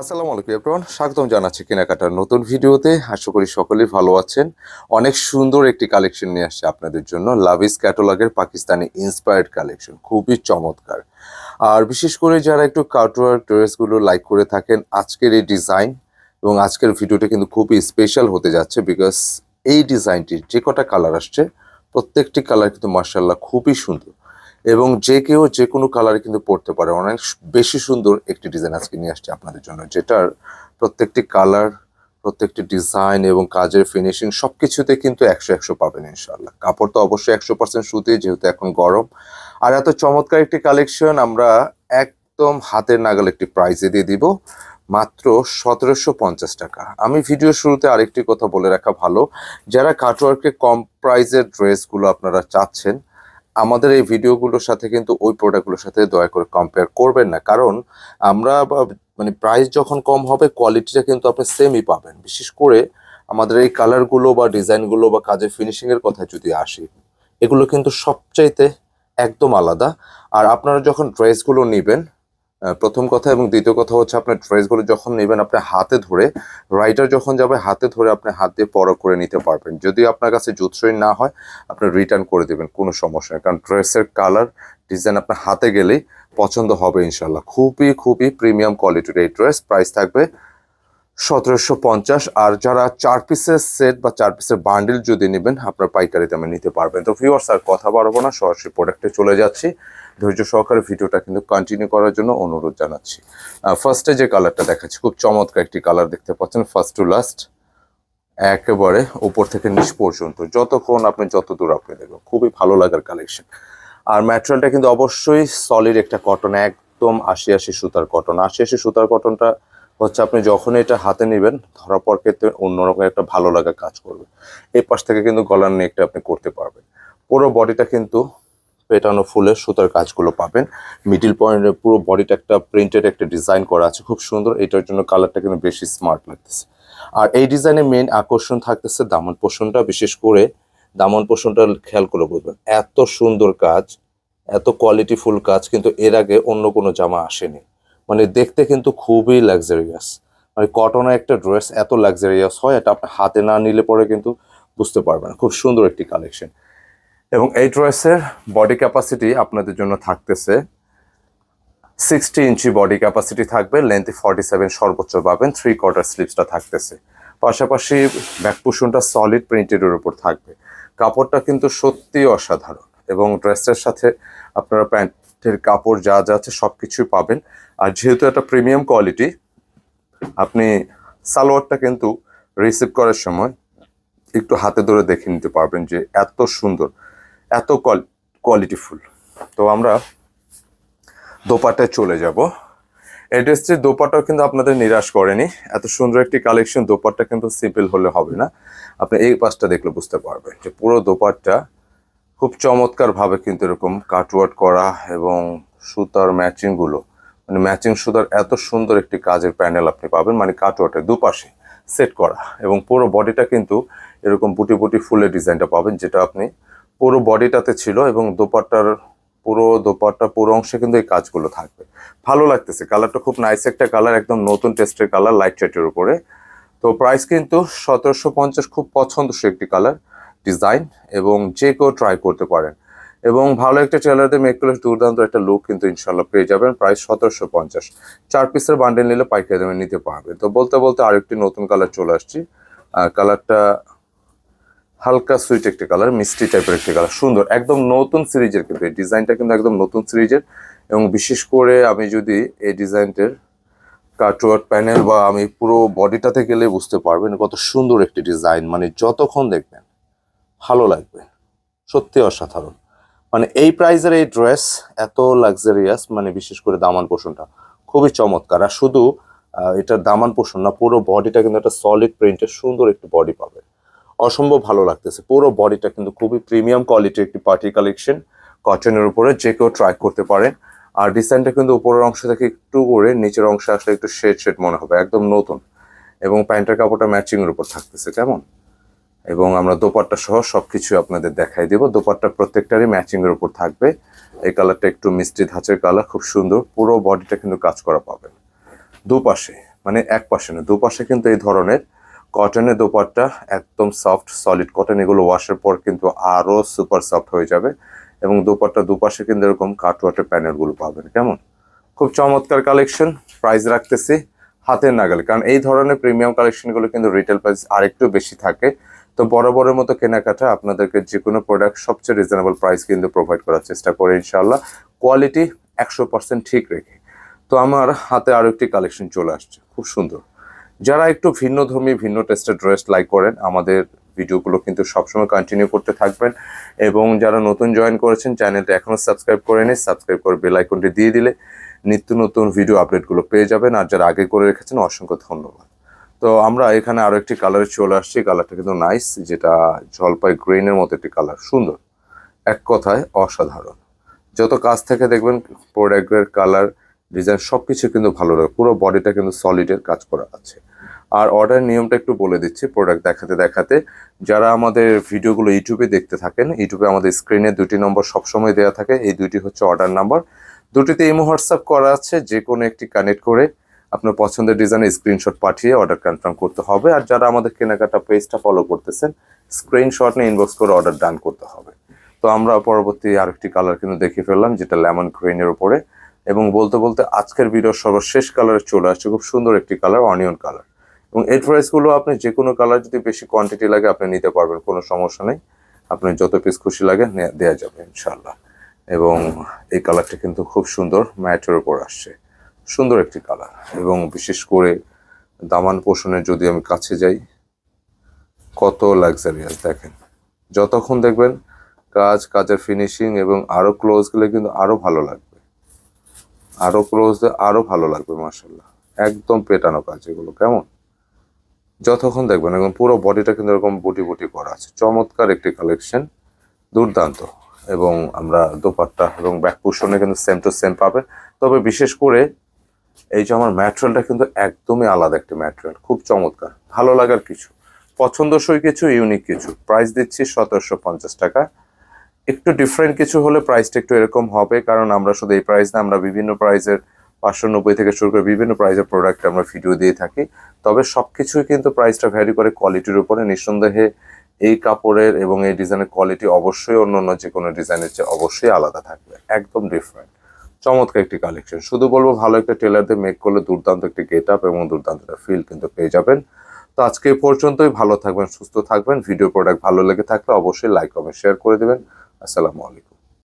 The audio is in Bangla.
আসসালামু আলাইকুম এভরিওয়ান স্বাগতম জানাচ্ছি কেনাকাটার নতুন ভিডিওতে। আশা করি সকলেই ভালো আছেন। অনেক সুন্দর একটি কালেকশন নিয়ে আসছে আপনাদের জন্য। লাভিস ক্যাটালগের পাকিস্তানি ইন্সপায়ার্ড কালেকশন, খুবই চমৎকার। আর বিশেষ করে যারা একটু কাউটওয়ার ড্রেসগুলো লাইক করে থাকেন, আজকের এই ডিজাইন এবং আজকের ভিডিওটা কিন্তু খুবই স্পেশাল হতে যাচ্ছে বিকজ এই ডিজাইনটির যে কটা কালার আসছে, প্রত্যেকটি কালার কিন্তু মার্শাল্লাহ খুবই সুন্দর। এবং যে কেউ যে কোনো কালারে কিন্তু পড়তে পারে। অনেক বেশি সুন্দর একটি ডিজাইন আজকে নিয়ে আসছে আপনাদের জন্য, যেটার প্রত্যেকটি কালার প্রত্যেকটি ডিজাইন এবং কাজের ফিনিশিং সব কিছুতে কিন্তু একশো একশো পাবেন ইনশাল্লাহ কাপড় তো অবশ্যই একশো পার্সেন্ট সুতি, যেহেতু এখন গরম। আর এত চমৎকার একটি কালেকশন আমরা একদম হাতের নাগাল একটি প্রাইজে দিয়ে দিব, মাত্র সতেরোশো পঞ্চাশ টাকা। আমি ভিডিও শুরুতে আরেকটি কথা বলে রাখা ভালো, যারা কাটওয়ার্কে কম প্রাইজের ড্রেসগুলো আপনারা চাচ্ছেন আমাদের এই ভিডিওগুলোর সাথে কিন্তু ওই প্রোডাক্টগুলোর সাথে দয়া করে কম্পেয়ার করবেন না। কারণ আমরা মানে প্রাইস যখন কম হবে কোয়ালিটিটা কিন্তু আপনি সেমই পাবেন। বিশেষ করে আমাদের এই কালারগুলো বা ডিজাইনগুলো বা কাজের ফিনিশিংয়ের কথা যদি আসি, এগুলো কিন্তু সবচাইতে একদম আলাদা। আর আপনারা যখন ড্রেসগুলো নেবেন প্রথম কথা এবং দ্বিতীয় কথা হচ্ছে আপনার ড্রেসগুলো যখন নেবেন আপনি হাতে ধরে, রাইটার যখন যাবে হাতে ধরে আপনি হাত দিয়ে পরো করে নিতে পারবেন। যদি আপনার কাছে জুতসই না হয়, আপনি রিটার্ন করে দেবেন, কোনো সমস্যা নেই। কারণ ড্রেসের কালার ডিজাইন আপনার হাতে গেলেই পছন্দ হবে ইনশাল্লাহ খুবই খুবই প্রিমিয়াম কোয়ালিটির এই ড্রেস প্রাইস থাকবে সতেরোশো পঞ্চাশ আর যারা চার পিসের সেট বা চার পিসের বান্ডিল যদি নেবেন, আপনার পাইকারি দামে নিতে পারবেন। তো ভিউয়ার্স আর কথা বাড়াবো না, সরাসরি প্রোডাক্টে চলে যাচ্ছি। ধৈর্য সহকারে ভিডিওটা কিন্তু কন্টিনিউ করার জন্য অনুরোধ জানাচ্ছি। ফার্স্টে যে কালারটা দেখাচ্ছি, খুব চমৎকার একটি কালার দেখতে পাচ্ছেন ফার্স্ট টু লাস্ট একেবারে উপর থেকে নিচ পর্যন্ত। যতক্ষণ আপনি, যত দূর আপনি দেখবেন, খুবই ভালো লাগার কালেকশন আর ম্যাটেরিয়ালটা কিন্তু অবশ্যই সলিড একটা কটন একদম আশি আশি সুতার কটন আশি আশি সুতার কটনটা হচ্ছে আপনি যখন এটা হাতে নেবেন ধরা পর ক্ষেত্রে অন্যরকম একটা ভালো লাগা কাজ করবে। এই পাশ থেকে কিন্তু গলার নেকটা আপনি করতে পারবেন। পুরো বডিটা কিন্তু পেটানো ফুলের সুতার কাজগুলো পাবেন। মিডিল পয়েন্টে পুরো বডিটা একটা প্রিন্টেড একটা ডিজাইন করা আছে, খুব সুন্দর। এটার জন্য কালারটা কিন্তু বেশি স্মার্ট লাগতেছে। আর এই ডিজাইনের মেন আকর্ষণ থাকতেছে দামন পোষণটা। বিশেষ করে দামন পোষণটা খেয়াল করে বুঝবেন, এত সুন্দর কাজ, এত কোয়ালিটিফুল কাজ কিন্তু এর আগে অন্য কোনো জামা আসেনি। মানে দেখতে কিন্তু খুবই লাক্সারিয়াস মানে কটনের একটা ড্রেস এত লাক্সারিয়াস হয়, এটা আপনি হাতে না নিলে পরে কিন্তু বুঝতে পারবেন। খুব সুন্দর একটি কালেকশন এবং এই ড্রেসের বডি ক্যাপাসিটি আপনাদের জন্য থাকতেছে সিক্সটি ইঞ্চি বডি ক্যাপাসিটি থাকবে লেন্থে ফর্টি সেভেন সর্বোচ্চ পাবেন থ্রি কোয়ার্টার স্লিপসটা থাকতেছে। পাশাপাশি ব্যাক সলিড প্রিন্টেডের উপর থাকবে। কাপড়টা কিন্তু সত্যি অসাধারণ। এবং ড্রেসের সাথে আপনারা প্যান্টের কাপড় যা যা আছে সব কিছুই পাবেন। আর যেহেতু একটা প্রিমিয়াম কোয়ালিটি আপনি সালোয়ারটা কিন্তু রিসিভ করার সময় একটু হাতে ধরে দেখে নিতে পারবেন যে এত সুন্দর, এত কোয়ালিটিফুল তো আমরা দোপাটায় চলে যাব। এই ড্রেসটির দোপাটাও কিন্তু আপনাদের নিরাশ করেনি। এত সুন্দর একটি কালেকশন দোপাট্টা কিন্তু সিম্পল হলে হবে না। আপনি এই পাশটা দেখলে বুঝতে পারবেন যে পুরো দোপাট্টা খুব চমৎকার ভাবে কিন্তু এরকম কাটওয়ার্ক করা এবং সুতার ম্যাচিংগুলো মানে ম্যাচিং সুতার এত সুন্দর একটি কাজের প্যানেল আপনি পাবেন মানে কাটওয়ার্কের দুপাশে সেট করা এবং পুরো বডিটা কিন্তু এরকম বুটি বুটি ফুলের ডিজাইনটা পাবেন, যেটা আপনি পুরো বডিটাতে ছিল এবং দোপাট্টার পুরো দোপাট্টা পুরো অংশে কিন্তু এই কাজগুলো থাকবে। ভালো লাগতেছে, কালারটা খুব নাইস একটা কালার, একদম নতুন টেস্টের কালার লাইট শেটের উপরে। তো প্রাইস কিন্তু সতেরোশো পঞ্চাশ খুব পছন্দসই একটি কালার। ডিজাইন এবং যে কেউ ট্রাই করতে পারেন। এবং ভালো একটা টেলারদের মেক করলে দুর্দান্ত একটা লুক কিন্তু ইনশাল্লাহ পেয়ে যাবেন। প্রায় সতেরোশো পঞ্চাশ। চার পিসের বান্ডেল নিলে পাইকারি দামে নিতে পারবে। তো বলতে বলতে আরেকটি নতুন কালার চলে আসছি। কালারটা হালকা সুইট একটি কালার মিষ্টি টাইপের একটি কালার সুন্দর, একদম নতুন সিরিজের কিন্তু। এই ডিজাইনটা কিন্তু একদম নতুন সিরিজের। এবং বিশেষ করে আমি যদি এই ডিজাইনটার কাটওয়ার্ড প্যানেল বা আমি পুরো বডিটাতে গেলে বুঝতে পারবেন কত সুন্দর একটি ডিজাইন মানে যতক্ষণ দেখবেন ভালো লাগবে। সত্যি অসাধারণ। মানে এই প্রাইজের এই ড্রেস এত লাক্সারিয়াস মানে বিশেষ করে দামান পোষণটা খুবই চমৎকার। আর শুধু এটার দামান পোষণ না, পুরো বডিটা কিন্তু একটা সলিড প্রিন্টের সুন্দর একটি বডি পাবে। অসম্ভব ভালো লাগতেছে। পুরো বডিটা কিন্তু খুবই প্রিমিয়াম কোয়ালিটির একটি পার্টি কালেকশন কটনের উপরে যে কেউ ট্রাই করতে পারেন। আর ডিজাইনটা কিন্তু উপরের অংশ থেকে একটু করে নিচের অংশে আসলে একটু শেড শেড মনে হবে, একদম নতুন। এবং প্যান্টের কাপড়টা ম্যাচিং এর উপর থাকতেছে, কেমন? এবং আমরা দোপাট্টা সহ সবকিছু আপনাদের দেখাই দেব। দোপাট্টা প্রত্যেকটারই ম্যাচিং এর উপর থাকবে। এই কালারটা একটু মিষ্টি ধাঁচের কালার খুব সুন্দর। পুরো বডিটা কিন্তু কাজ করা পাবেন। দুপাশে মানে এক পাশে না, দুপাশে কিন্তু এই ধরনের কটনের দোপাট্টা একদম সফট সলিড কটন এগুলো ওয়াশের পর কিন্তু আরও সুপার সফট হয়ে যাবে। এবং দোপাট্টা দুপাশে কিন্তু এরকম কাটওয়াটের প্যানেলগুলো পাবেন, কেমন? খুব চমৎকার কালেকশন প্রাইস রাখতেছি হাতের নাগালে। কারণ এই ধরনের প্রিমিয়াম কালেকশনগুলো কিন্তু রিটেল প্রাইস আরেকটু বেশি থাকে। তো বড় মতো কেনাকাটা আপনাদেরকে যে কোনো প্রোডাক্ট সবচেয়ে রিজনেবল প্রাইস কিন্তু প্রোভাইড করার চেষ্টা করে ইনশাল্লাহ কোয়ালিটি একশো পার্সেন্ট ঠিক রেখে। তো আমার হাতে আরও একটি কালেকশন চলে আসছে, খুব সুন্দর। যারা একটু ভিন্ন ধর্মী ভিন্ন টেস্টের ড্রেস লাইক করেন, আমাদের ভিডিওগুলো কিন্তু সবসময় কন্টিনিউ করতে থাকবেন। এবং যারা নতুন জয়েন করেছেন চ্যানেলটা এখনও সাবস্ক্রাইব করেনি সাবস্ক্রাইব করে বেল আইকনটি দিয়ে দিলে নিত্য নতুন ভিডিও আপডেটগুলো পেয়ে যাবেন। আর যারা আগে করে রেখেছেন, অসংখ্য ধন্যবাদ। তো আমরা এখানে আরও একটি কালারে চলে আসছি। কালারটা কিন্তু নাইস যেটা জলপাই গ্রিনের মতো একটি কালার সুন্দর। এক কথায় অসাধারণ। যত কাছ থেকে দেখবেন প্রোডাক্টের কালার ডিজাইন সব কিছু কিন্তু ভালো লাগে। পুরো বডিটা কিন্তু সলিডের কাজ করা আছে। আর অর্ডার নিয়মটা একটু বলে দিচ্ছি প্রোডাক্ট দেখাতে দেখাতে। যারা আমাদের ভিডিওগুলো ইউটিউবে দেখতে থাকেন ইউটিউবে আমাদের স্ক্রিনে দুটি নম্বর সবসময় দেওয়া থাকে। এই দুটি হচ্ছে অর্ডার নাম্বার দুটিতে ইমো হোয়াটসঅ্যাপ করা আছে। যে কোনো একটি কানেক্ট করে আপনার পছন্দের ডিজাইনের স্ক্রিনশট পাঠিয়ে অর্ডার কনফার্ম করতে হবে। আর যারা আমাদের কেনাকাটা পেজটা ফলো করতেছেন স্ক্রিনশট নিয়ে ইনবক্স করে অর্ডার ডান করতে হবে। তো আমরা পরবর্তী আরেকটি কালার কিন্তু দেখে ফেললাম, যেটা লেমন গ্রিনের উপরে। এবং বলতে বলতে আজকের ভিডিওর সর্বশেষ কালারে চলে আসছে, খুব সুন্দর একটি কালার অনিয়ন কালার এবং এর প্রাইসগুলো আপনি যে কোনো কালার যদি বেশি কোয়ান্টিটি লাগে, আপনি নিতে পারবেন, কোনো সমস্যা নেই। আপনি যত পিস খুশি লাগে দেয়া যাবে ইনশাল্লাহ এবং এই কালারটা কিন্তু খুব সুন্দর ম্যাটের উপর আসছে। সুন্দর একটি কালার এবং বিশেষ করে দামান পোষণের যদি আমি কাছে যাই, কত লাক্সারিয়াস দেখেন। যতক্ষণ দেখবেন কাজ, কাজের ফিনিশিং এবং আরও ক্লোজ গেলে কিন্তু আরও ভালো লাগবে। আরও ক্লোজ আরও ভালো লাগবে মার্শাল্লাহ একদম পেটানো কাজ এগুলো, কেমন? যতক্ষণ দেখবেন, এবং পুরো বডিটা কিন্তু এরকম বুটি বুটি করা আছে। চমৎকার একটি কালেকশন দুর্দান্ত। এবং আমরা দোপাট্টা এবং ব্যাক পোর্শনে কিন্তু সেম টু সেম পাবে তবে বিশেষ করে এই যে আমার ম্যাটেরিয়ালটা কিন্তু একদমই আলাদা একটা ম্যাটেরিয়াল, খুব চমৎকার, ভালো লাগার কিছু। পছন্দসই কিছু ইউনিক কিছু। প্রাইস দিচ্ছি সতেরোশো পঞ্চাশ টাকা। একটু ডিফারেন্ট কিছু হলে প্রাইসটা একটু এরকম হবে, কারণ আমরা শুধু এই প্রাইস না, আমরা বিভিন্ন প্রাইসের পাঁচশো নব্বই থেকে শুরু করে বিভিন্ন প্রাইসের প্রোডাক্ট আমরা ভিডিও দিয়ে থাকি। তবে সব কিছুই কিন্তু প্রাইসটা ভ্যারি করে কোয়ালিটির উপরে। নিঃসন্দেহে এই কাপড়ের এবং এই ডিজাইনের কোয়ালিটি অবশ্যই অন্য অন্য যে কোনো ডিজাইনের চেয়ে অবশ্যই আলাদা থাকবে। একদম ডিফারেন্ট চমৎকার একটি কালেকশন শুধু বলব, ভালো একটা টেলার দিয়ে মেক করলে দুর্দান্ত একটি গেট আপ এবং দুর্দান্ত একটা ফিল কিন্তু পেয়ে যাবেন। তো আজকে পর্যন্তই, ভালো থাকবেন, সুস্থ থাকবেন। ভিডিও প্রোডাক্ট ভালো লেগে থাকলে অবশ্যই লাইক কমেন্ট শেয়ার করে দেবেন। আসসালামু আলাইকুম।